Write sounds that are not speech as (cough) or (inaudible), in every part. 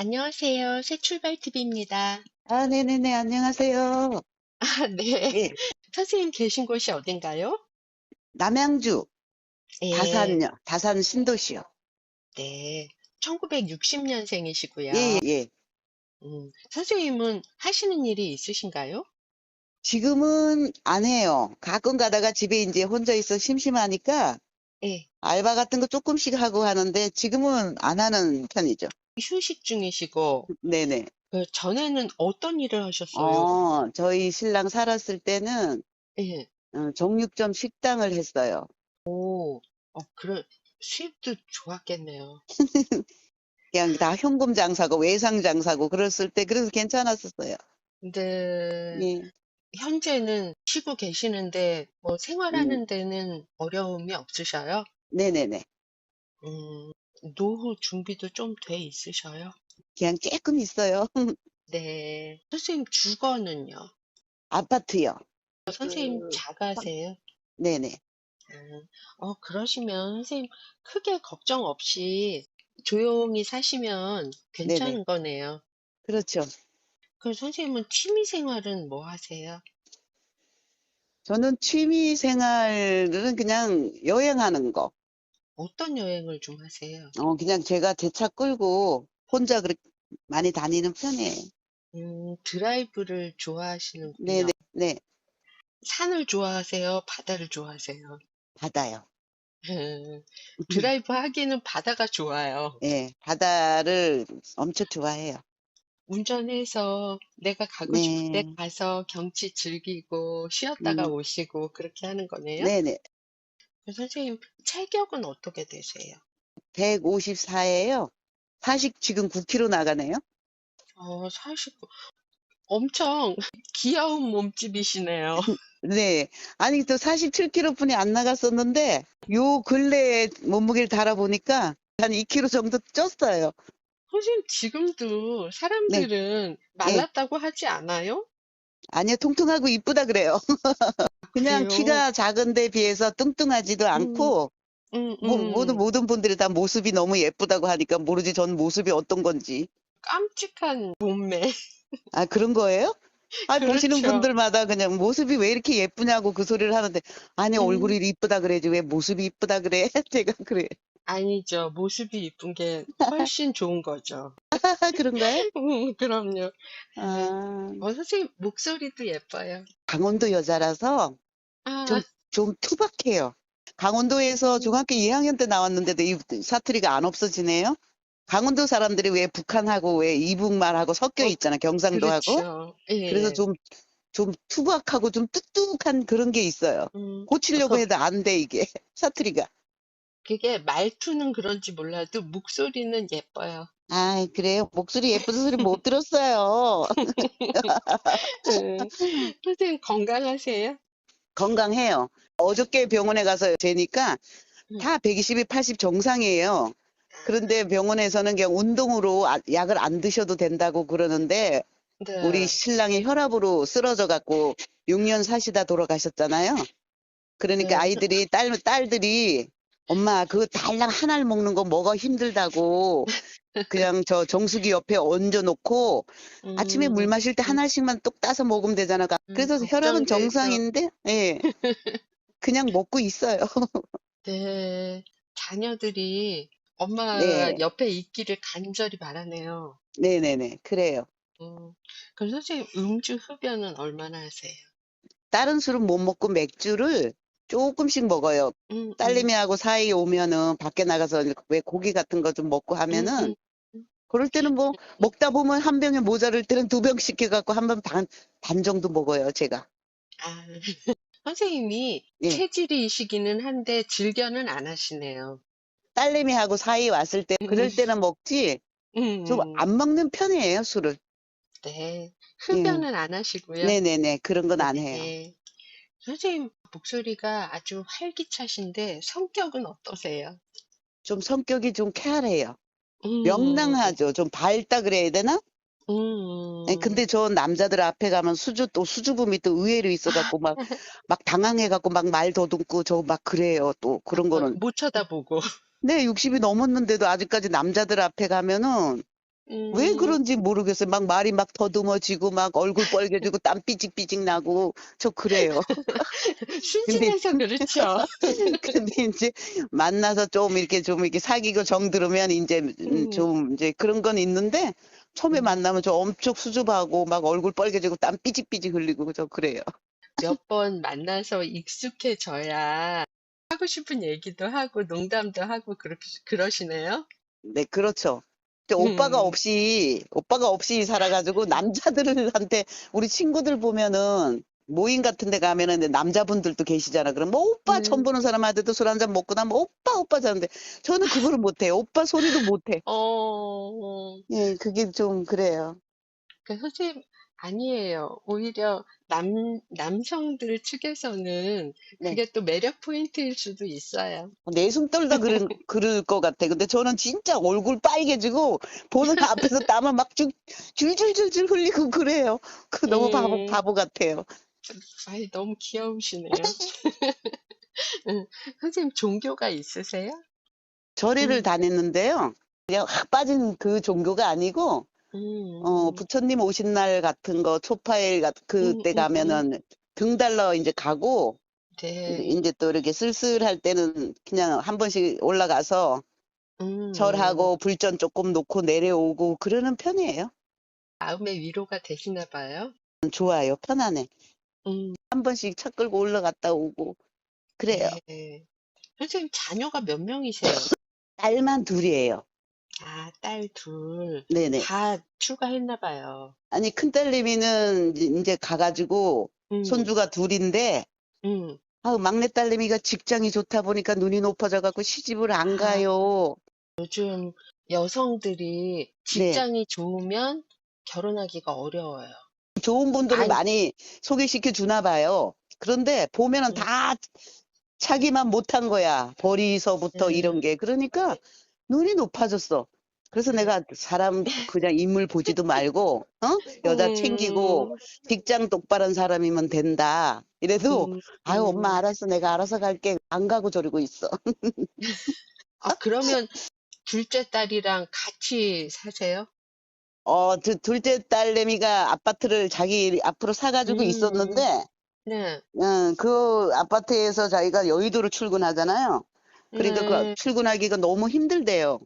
안녕하세요. 새 출발TV입니다. 아, 네네네. 안녕하세요. 아, 네. 예. 선생님 계신 곳이 어딘가요? 남양주 예. 다산요. 다산 신도시요. 네. 1960년생이시고요. 예, 예, 예. 음, 선생님은 하시는 일이 있으신가요? 지금은 안 해요. 가끔 가다가 집에 이제 혼자 있어 심심하니까 예. 알바 같은 거 조금씩 하고 하는데 지금은 안 하는 편이죠. 휴식 중이시고, 네네. 그 전에는 어떤 일을 하셨어요? 어, 저희 신랑 살았을 때는 예. 어, 정육점 식당을 했어요. 오, 어, 그래. 수입도 좋았겠네요. (laughs) 그냥 다 현금 장사고 외상 장사고 그랬을 때 그래서 괜찮았었어요. 근데 예. 현재는 쉬고 계시는데, 뭐 생활하는 데는 어려움이 없으셔요? 네네네. 음, 노후 준비도 좀 돼 있으셔요? 그냥 조금 있어요. (laughs) 네. 선생님 주거는요? 아파트요. 선생님 그, 자가세요? 네네. 음, 어, 그러시면 선생님 크게 걱정 없이 조용히 사시면 네네. 괜찮은 거네요. 그렇죠. 그럼 선생님은 취미 생활은 뭐 하세요? 저는 취미 생활은 그냥 여행하는 거. 어떤 여행을 좀 하세요? 어, 그냥 제가 제 차 끌고 혼자 그렇게 많이 다니는 편이에요. 음, 드라이브를 좋아하시는군요. 네네, 네. 산을 좋아하세요? 바다를 좋아하세요? 바다요. 음, (laughs) 드라이브 하기는 바다가 좋아요. 예, 바다를 엄청 좋아해요. 운전해서 내가 가고 싶을 때 네, 가서 경치 즐기고 쉬었다가 음, 오시고 그렇게 하는 거네요. 네네. 그 선생님 체격은 어떻게 되세요? 154예요. 40 지금 9kg 나가네요. 어, 49. 엄청 귀여운 몸집이시네요. (laughs) 네. 아니, 또 47kg 뿐이 안 나갔었는데, 요 근래에 몸무게를 달아보니까 한 2kg 정도 쪘어요. 선생님 지금도 네, 사람들은 예. 말랐다고 하지 않아요? 아니요, 통통하고 이쁘다 그래요. (laughs) 그냥 그래요? 키가 작은데 비해서 뚱뚱하지도 음, 않고, 음, 뭐, 모든, 음. 모든 분들이 다 모습이 너무 예쁘다고 하니까 모르지 전 모습이 어떤 건지. 깜찍한 몸매. (laughs) 아, 그런 거예요? 아, 보시는 그렇죠. 분들마다 그냥 모습이 왜 이렇게 예쁘냐고 그 소리를 하는데, 아니, 음, 얼굴이 이쁘다 그래야지 왜 모습이 이쁘다 그래? (laughs) 제가 그래. 아니죠. 모습이 이쁜 게 훨씬 좋은 거죠. (laughs) 그런가요? (laughs) 음, 그럼요. 아, 아, 어, 선생님 목소리도 예뻐요. 강원도 여자라서 아, 좀, 좀 투박해요. 강원도에서 음, 중학교 2학년 때 나왔는데도 이 사투리가 안 없어지네요. 강원도 사람들이 왜 북한하고 왜 이북말하고 섞여 어, 있잖아, 경상도하고. 그렇죠. 그래서 예. 좀, 좀 투박하고 좀 뚝뚝한 그런 게 있어요. 음, 고치려고 그, 해도 안 돼, 이게. (laughs) 사투리가. 그게 말투는 그런지 몰라도 목소리는 예뻐요. 아, 그래요? 목소리 예쁜 (laughs) 소리 못 들었어요. 음, 선생님 건강하세요? 건강해요. 어저께 병원에 가서 재니까 음, 다 120이 80 정상이에요. 그런데 병원에서는 그냥 운동으로 아- 약을 안 드셔도 된다고 그러는데 우리 네. 신랑이 혈압으로 쓰러져 갖고 6년 사시다 돌아가셨잖아요. 그러니까 네. 아이들이 딸 딸들이 엄마 그 달랑 하나를 먹는 거 먹어 힘들다고 (laughs) 그냥 저 정수기 옆에 얹어 놓고 아침에 물 음, 마실 때 음, 하나씩만 똑 따서 먹으면 되잖아. 음, 그래서 혈압은. 정상인데 예. 그냥 먹고 있어요. (laughs) 네. 자녀들이 엄마가 네. 옆에 있기를 간절히 바라네요. 네네네. 그래요. 음, 그럼 선생님 음주 흡연은 얼마나 하세요? 다른 술은 못 먹고 맥주를 조금씩 먹어요. 음, 음, 딸내미하고 사이 오면은 밖에 나가서 왜 고기 같은 거 좀 먹고 음, 하면은 음, 그럴 때는 뭐 먹다 보면 한 병에 모자랄 때는 두 병씩 해갖고 한 번 반, 반 정도 먹어요, 제가. 아, (laughs) 선생님이 예. 체질이시기는 한데 즐겨는 안 하시네요. 딸내미하고 사이 왔을 때 음, 그럴 때는 먹지 좀 음, 안 먹는 편이에요, 술을. 네. 예. 흡연은 안 하시고요. 네네네. 그런 건 안 해요. 네. 선생님 목소리가 아주 활기차신데 성격은 어떠세요? 좀 성격이 좀 쾌활해요. 음, 명랑하죠. 좀 밝다 그래야 되나? 예, 음, 근데 저 남자들 앞에 가면 수주 또 수줍음이 또 의외로 있어갖고 막 (laughs) 막 당황해갖고 막 말 더듬고 저 막 그래요. 또 그런 어, 거는 못 쳐다보고. 네 60이 넘었는데도 아직까지 남자들 앞에 가면은 왜 음. 그런지 모르겠어요. 막 말이 막 더듬어지고 막 얼굴 빨개지고 땀 삐직삐직 나고 저 그래요. (laughs) 순진해서 그렇죠. (laughs) 근데 인제 만나서 좀 이렇게 좀 이렇게 사귀고 정 들으면 인제 음 음. 좀 이제 그런 건 있는데 처음에 음. 만나면 저 엄청 수줍어하고 막 얼굴 빨개지고 땀 삐직삐직 흘리고 저 그래요. 몇 번 만나서 익숙해져야 하고 싶은 얘기도 하고 농담도 하고 그렇게 그러시네요? 네 그렇죠. 근데 오빠가 음. 없이 오빠가 없이 살아 가지고 남자들한테 우리 친구들 보면은 모임 같은 데 가면은 남자분들도 계시잖아. 그럼 뭐 오빠 처음 음. 보는 사람한테도 술 한 잔 먹고 나면 오빠 오빠 하는데 저는 그거를 못 해요. 오빠 소리도 못 해. 어. 예 그게 좀 그래요. 그 선생님 아니에요. 오히려 남 남성들 측에서는 네. 그게 또 매력 포인트일 수도 있어요. 내숭 떨다 그럴 그럴 것 같아. 근데 저는 진짜 얼굴 빨개지고 보는 앞에서 땀을 막 줄 줄줄줄줄 흘리고 그래요. 그 너무 바보 음. 바보 같아요. 아이 너무 귀여우시네요. (laughs) 응. 선생님 종교가 있으세요? 절에를 음. 다녔는데요. 그냥 확 빠진 그 종교가 아니고 어 음. 부처님 오신 날 같은 거 초파일 같 음, 그때 음, 음. 가면은 등 달러 인제 가고 네. 인제 또 이렇게 쓸쓸할 때는 그냥 한 번씩 올라가서 음. 절하고 불전 쪼끔 놓고 내려오고 그러는 편이에요. 마음의 위로가 되시나 봐요? 좋아요. 편안해. 음. 한 번씩 차 끌고 올라갔다 오고 그래요. 네. 선생님 자녀가 몇 명이세요? 딸만 둘이에요. 아, 딸 둘. 네네. 다 출가했나 봐요. 아니 큰딸내미는 이제 인제 가 가지고 음. 손주가 둘인데 음. 아우 막내딸내미가 직장이 좋다 보니까 눈이 높아져 갖고 시집을 안 아. 가요. 요즘 여성들이 네. 직장이 좋으면 결혼하기가 어려워요. 좋은 분들을 아이 많이 소개시켜 주나 봐요. 그런데 보면은 음. 다 자기만 못한 거야. 벌이서부터 이런 음. 게. 그러니까 눈이 높아졌어. 그래서 네. 내가 사람 (laughs) 그냥 인물 보지도 말고 어? 여자 챙기고 음. 직장 똑바른 사람이면 된다. 이래도 음. 아유 엄마 음. 알았어. 내가 알아서 갈게. 안 가고 저러고 있어. (laughs) 아, 그러면 둘째 딸이랑 같이 사세요? 어, 두, 둘째 딸내미가 아파트를 자기 앞으로 사가지고 음. 있었는데, 네. 음, 그 아파트에서 자기가 여의도로 출근하잖아요. 그러니까 그 음. 출근하기가 너무 힘들대요.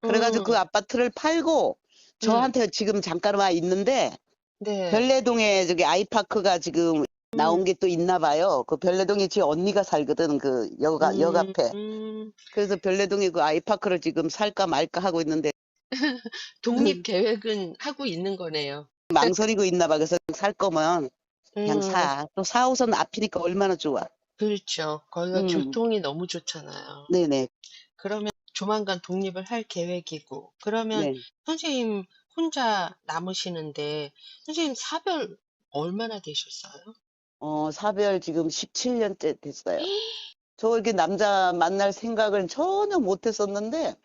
그래가지고 그 음. 아파트를 팔고 음. 저한테 지금 잠깐 와 있는데, 네. 별내동에 저기 아이파크가 지금 나온 음. 게또 있나 봐요. 그 별내동에 제 언니가 살거든, 그 여가, 역 앞에. 음. 그래서 별내동에 그 아이파크를 지금 살까 말까 하고 있는데, (laughs) 독립 계획은 하고 있는 거네요. 망설이고 있나 봐. 그래서 살 거면 그냥 음. 사. 또 4호선 앞이니까 얼마나 좋아. 그렇죠. 거기가 음. 교통이 너무 좋잖아요. 네네. 그러면 조만간 독립을 할 계획이고, 그러면 네. 선생님 혼자 남으시는데, 선생님 사별 얼마나 되셨어요? 어, 사별 지금 17년째 됐어요. (gasps) 저 이렇게 남자 만날 생각을 전혀 못 했었는데,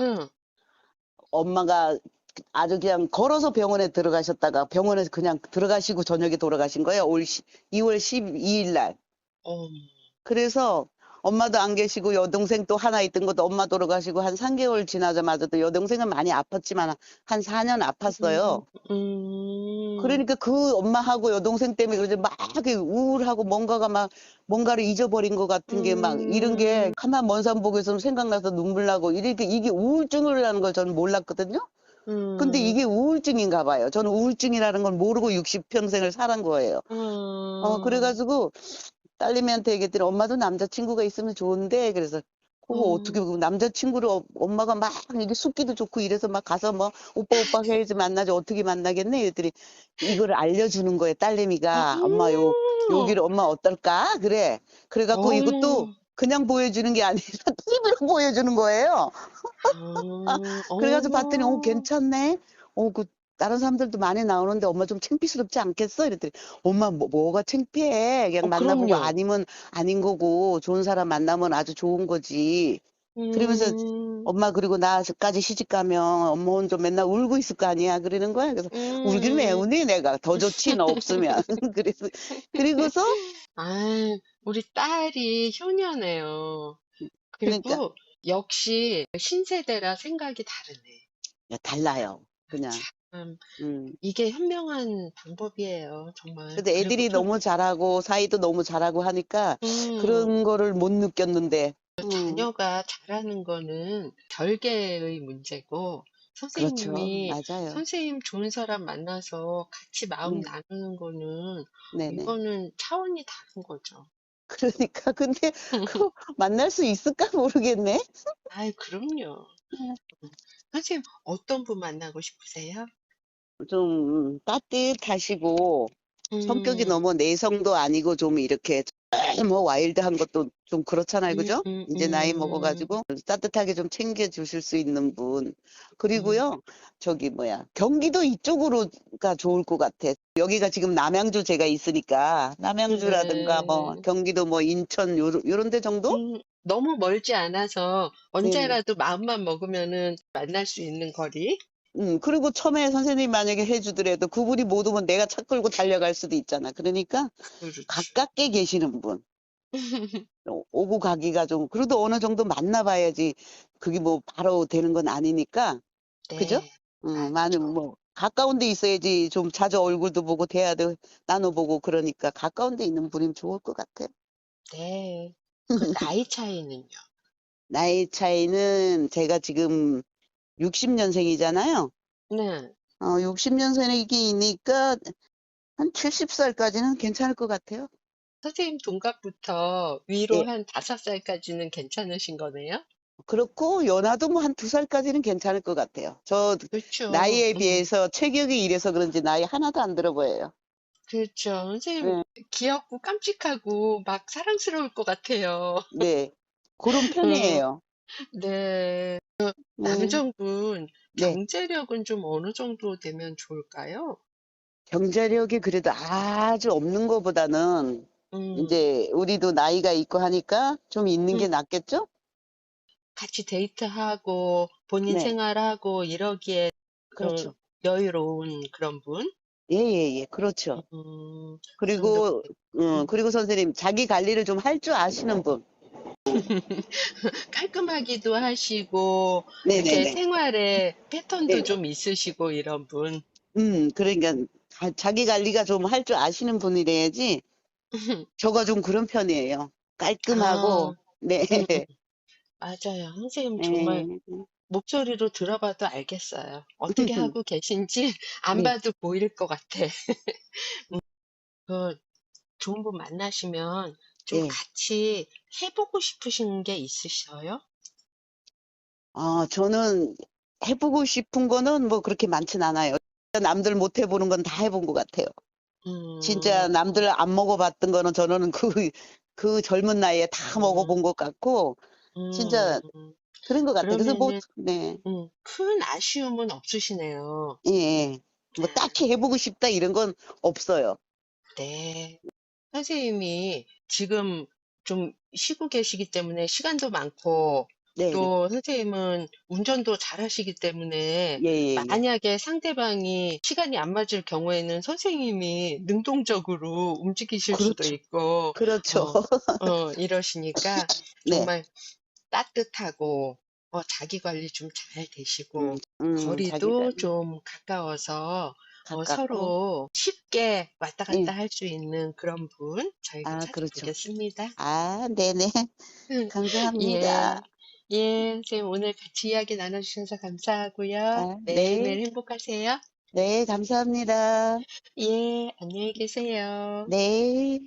응. 엄마가 아주 그냥 걸어서 병원에 들어가셨다가 병원에 그냥 들어가시고 저녁에 돌아가신 거예요. 올 2월 12일 날. 어. 그래서 엄마도 안 계시고 여동생 또 하나 있던 것도 엄마 돌아가시고 한 3개월 지나자마자 또 여동생은 많이 아팠지만 한 4년 아팠어요. 음. 그러니까 그 엄마하고 여동생 때문에 그러지 막 우울하고 뭔가가 막 뭔가를 잊어버린 것 같은 게 막 이런 게 음. 가만 먼산 보고 있으면 생각나서 눈물 나고 이렇게 이게 우울증이라는 걸 저는 몰랐거든요. 근데 음. 이게 우울증인가 봐요. 저는 우울증이라는 걸 모르고 60평생을 살은 거예요. 어, 음. 그래가지고 딸내미한테 얘기했더니 엄마도 남자친구가 있으면 좋은데 그래서 그거 어떻게 음. 그 남자친구를 어- 엄마가 막 이게 숙기도 좋고 이래서 막 가서 뭐 오빠 오빠 해야지 만나지 어떻게 만나겠네 이랬더니 이거를 알려주는 거예요 딸내미가 엄마 요 여기를 엄마 어떨까 그래 그래갖고 어. 이것도 그냥 보여주는 게 아니라 (laughs) TV로 보여주는 거예요 음. (laughs) 그래가지고 봤더니 어 어. 괜찮네 어그 다른 사람들도 많이 나오는데 엄마 좀 창피스럽지 않겠어 이랬더니 엄마 뭐, 뭐가 창피해 그냥 어, 만나보고 그럼요. 아니면 아닌 거고 좋은 사람 만나면 아주 좋은 거지 그러면서 음. 엄마 그리고 나까지 시집 가면 엄마 혼자 맨날 울고 있을 거 아니야 그러는 거야 그래서 울긴 왜 음. 우니 내가 더 좋지 너 없으면 (laughs) (laughs) 그래서 그리고서 아, 우리 딸이 효녀네요. 그리고 그러니까 역시 신세대라 생각이 다르네. 야, 달라요 그냥. 참 음. 이게 현명한 방법이에요, 정말. 근데 그리고 애들이 좀 너무 잘하고 사이도 너무 잘하고 하니까 음. 그런 거를 못 느꼈는데. 음. 자녀가 잘하는 거는 별개의 문제고 그렇죠. 선생님이 맞아요. 선생님 좋은 사람 만나서 같이 마음 네. 나누는 거는 네네. 이거는 차원이 다른 거죠. 그러니까 (laughs) 근데 그거 (laughs) 만날 수 있을까 모르겠네. 아이 그럼요. 네. 음. 선생님 어떤 분 만나고 싶으세요? 좀 따뜻하시고 성격이 음. 너무 내성도 아니고 좀 이렇게 뭐 와일드한 것도 좀 그렇잖아요. 음, 그죠? 음, 이제 나이 먹어 음. 가지고 따뜻하게 좀 챙겨 주실 수 있는 분. 음. 그리고요. 저기 뭐야. 경기도 이쪽으로가 좋을 것 같아. 여기가 지금 남양주 제가 있으니까 남양주라든가 뭐 네. 경기도 뭐 인천 요런 요런 데 정도? 음. 너무 멀지 않아서. 언제라도 마음만 먹으면은 만날 수 있는 거리? 음 그리고 처음에 선생님이 만약에 해 주더라도 그분이 못 오면 내가 차 끌고 달려갈 수도 있잖아. 그러니까 그렇지. 가깝게 계시는 분. 오 (laughs) 오고 가기가 좀 그래도 어느 정도 만나 봐야지 그게 뭐 바로 되는 건 아니니까. 그죠? 네. 음 많은. 뭐 가까운 데 있어야지 좀 자주 얼굴도 보고 대화도 나눠 보고 그러니까 가까운 데 있는 분이면 좋을 것 같아요. 네. 그 나이 차이는요? (laughs) 나이 차이는 제가 지금 60 년생이잖아요. 네. 어 60 년생이니까 한 70 살까지는 괜찮을 것 같아요. 선생님 동갑부터 위로 네. 한5 살까지는 괜찮으신 거네요? 그렇고 연하도 뭐한2 살까지는 괜찮을 것 같아요. 저 그렇죠. 나이에 음. 비해서 체격이 이래서 그런지 나이 하나도 안 들어 보여요. 그렇죠. 선생님 네. 귀엽고 깜찍하고 막 사랑스러울 것 같아요. 네. 고런 음. 편이에요. 네. 그 음. 남성분 네. 경제력은 좀 어느 정도 되면 좋을까요? 경제력이 그래도 아주 없는 거보다는 음. 인제 우리도 나이가 있고 하니까 좀 있는 게 음. 낫겠죠? 같이 데이트하고 본인 네. 생활하고 이러기에 그 그렇죠. 여유로운 그런 분? 예예예. 그렇죠. 음. 그 그리고 어 음. 그리고 선생님 자기 관리를 좀 할 줄 아시는 분. (laughs) 깔끔하기도 하시고 이렇게 네네네. 생활에 패턴도 네. 좀 있으시고 이런 분. 음 그러니까 자 자기 관리가 좀 할 줄 아시는 분이래야지 (laughs) 저가 좀 그런 편이에요. 깔끔하고 아. 네. 음. (laughs) 맞아요. 선생님 정말 예. 목소리로 들어봐도 알겠어요. 어떻게 하고 계신지 안 네. 봐도 보일 것 같아. 음. 그 좋은 분 만나시면 좀 예. 같이 해 보고 싶으신 게 있으셔요? 아 저는 해 보고 싶은 거는 뭐 그렇게 많진 않아요. 남들 못 해 보는 건 다 해본 것 같아요. 진짜 음. 남들 안 먹어 봤던 거는 저는 그 그 젊은 나이에 다 먹어 음. 본것 같고 진짜 음. 그런 것 같아요. 그래서 뭐 그러면은 네. 음 큰 아쉬움은 없으시네요. 예예. 뭐 아. 딱히 해 보고 싶다 이런 건 없어요. 네. 선생님이 지금 좀 쉬고 계시기 때문에 시간도 많고 네네. 또 선생님은 운전도 잘하시기 때문에 예 예 예. 만약에 상대방이 시간이 안 맞을 경우에는 선생님이 능동적으로 움직이실 수도 그렇죠. 있고 그렇죠. 어, 어 이러시니까 (laughs) 네. 정말 따뜻하고 어 자기 관리 좀잘음 되시고 음 자기 거리도 관리. 좀 가까워서 어 가깝고. 서로 쉽게 왔다 예. 갔다 할 수 있는 그런 분 저희가 아 그렇죠. 찾아보겠습니다. 아 네네. (laughs) 예. 감사합니다. 예, 선생님 오늘 같이 이야기 나눠 주셔서 감사하고요. 아 매일매일 네. 행복하세요. 네 감사합니다. 예, 안녕히 계세요. 네.